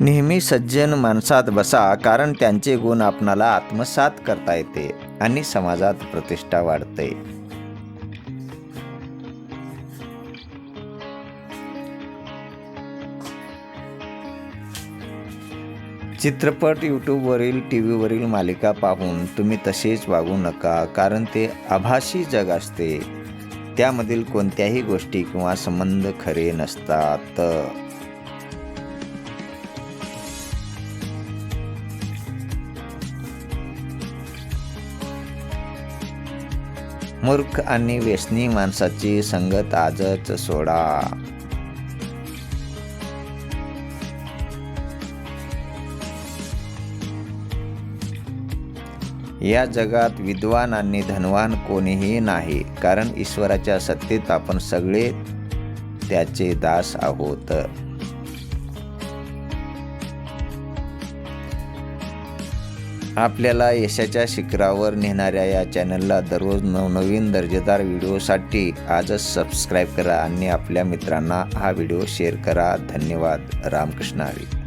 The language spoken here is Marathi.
नेहमी सज्जन माणसात बसा कारण त्यांचे गुण आपणाला आत्मसात करता येते आणि समाजात प्रतिष्ठा वाढते. चित्रपट यूट्यूबवरील टी व्हीवरील मालिका पाहून तुम्ही तसेच वागू नका कारण ते आभासी जग असते. त्यामधील कोणत्याही गोष्टी किंवा संबंध खरे नसतात. मूर्ख आणि व्यसनी माणसाची संगत आजच सोडा. या जगात विद्वान आणि धनवान कोणीही नाही कारण ईश्वराच्या सत्तेत आपण सगळे त्याचे दास आहोत. आपल्याला यशाच्या शिखरावर नेणाऱ्या या चॅनलला दररोज नवनवीन दर्जेदार व्हिडिओसाठी आजच सबस्क्राईब करा आणि आपल्या मित्रांना हा व्हिडिओ शेअर करा. धन्यवाद. रामकृष्ण हरी.